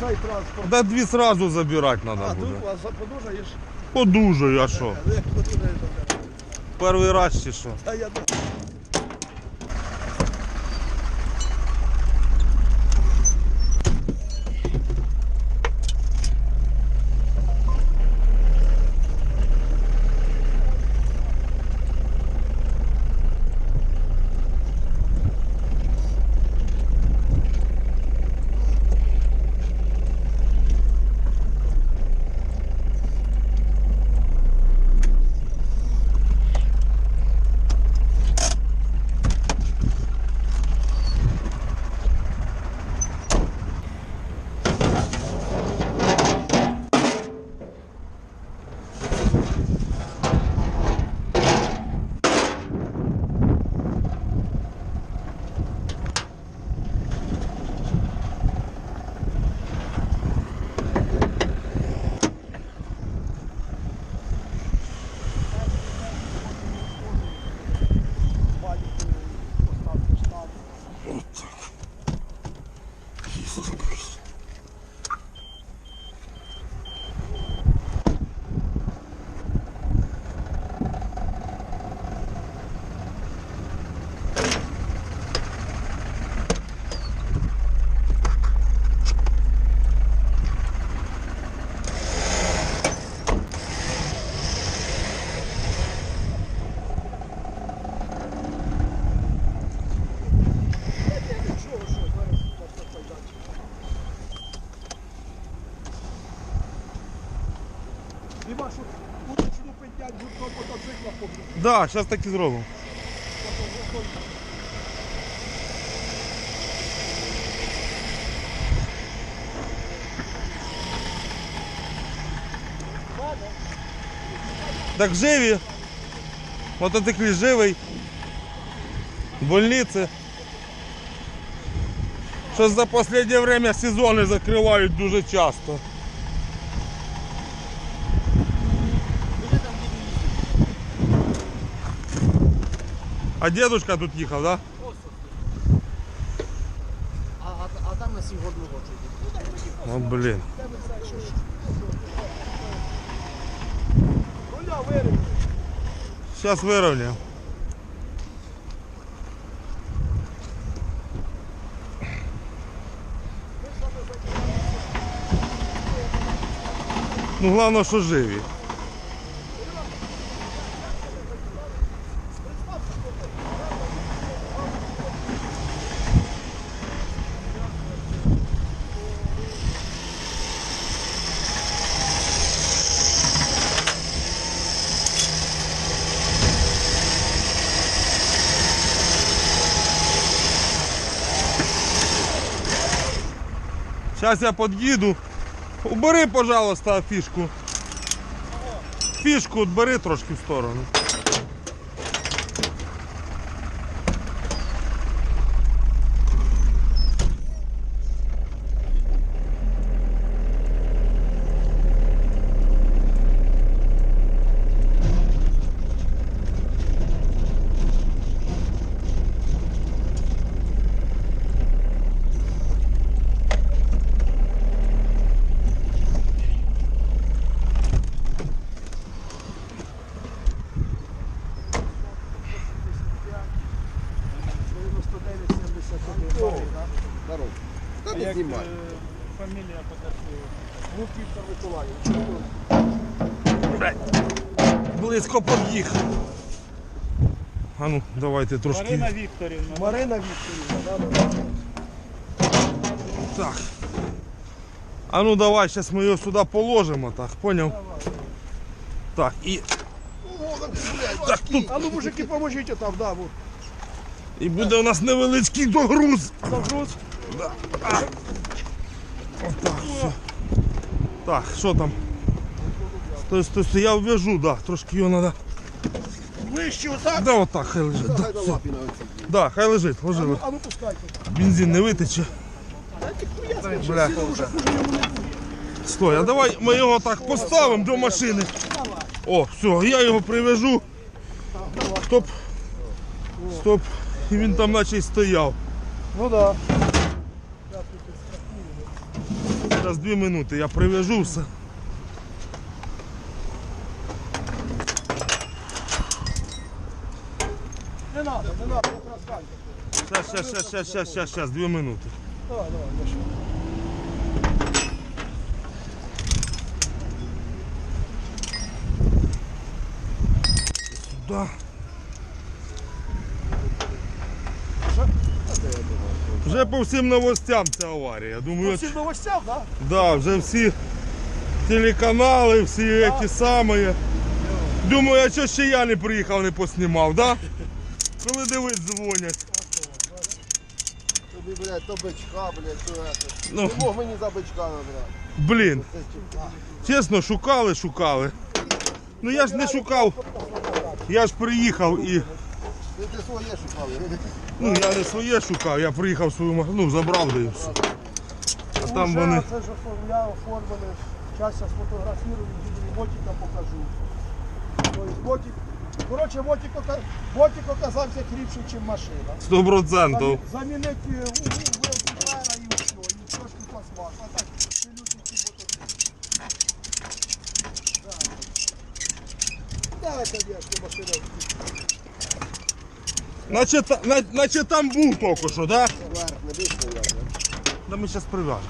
цей транспорт. Да дві сразу забирати А, буде. тут у вас подужаєш? Подужаю, а що? Подужаєш, Перший раз чи що? Та я Хіба що вуличну петять гуртом мотоцикла побудуть. Да, зараз так і зробимо. Так живі. Мотоцикліст живий. Больниці. Щось за останнє время сезони закривають дуже часто. А дедушка тут їхав, да? А, а, а там на сім год молодший. Ну блін. Руля вирівняй. Зараз вирівняємо. Ну, головне, що живі. Зараз я під'їду. Убери, пожалуйста, фішку. Фішку бери трошки в сторону. Та не. Фамілія покажи. Лук Віктор Миколаївич. Близько під'їхав. А ну, давайте трошки. Марина Вікторівна. Марина Вікторівна. да, да. Так. А ну давай, зараз ми його сюди положимо, так, поняв? Так, і. Так, тут. А ну, мужики, поможіть там, да, вот. І буде у нас невеличкий догруз. Загруз. Отак, все. Так, що там? Стой, стой, стой, я ввяжу, да, трошки його треба. Ближче отак. Да, отак, хай лежить. Да, Хай на все. лапі на оці. да хай лежить, ложи. Ну, А ну пускайте. Бензин не витече. Бля. Стой, а давай ми його так поставимо до машини. О, все, я його привяжу. Стоп. Стоп. І він там наче й стояв. Ну да. Зараз дві минути, я прив'яжу все. Не надо, не якраз далі. Щас, щас, щас, щас, щас, щас, щас, дві минути. Давай, давай, Леша. Да. Вже по всім новостям ця аварія. Думаю, Всім новостям, так? да, вже всі телеканали, всі ті самі. Думаю, а що ще я не приїхав, не поснімав, да? Коли дивись, дзвонять. Тобі, блядь, то бичка, блядь, то это. Ну. Ти мог мені за бичка набрати. Блін, чесно, шукали, шукали. Ну я ж не шукав. Я ж приїхав і. Ти, ти своє шукав. Ну я не своє шукав, я приїхав свою машину, ну забрав де і все. А там вони. Це ж оформляв, оформили. Зараз я сфотографірую, їду, мотика покажу. Тобто мотик, коротше, мотик, ока- мотик оказався кріпший, ніж машина. 100%. Замі- Замінити фара і все, і трошки пластмас. А так, це люди ці мотоцикли. Так, звісно, машина. Наче, та- там був поки що? Да? Да ми зараз прив'яжемо.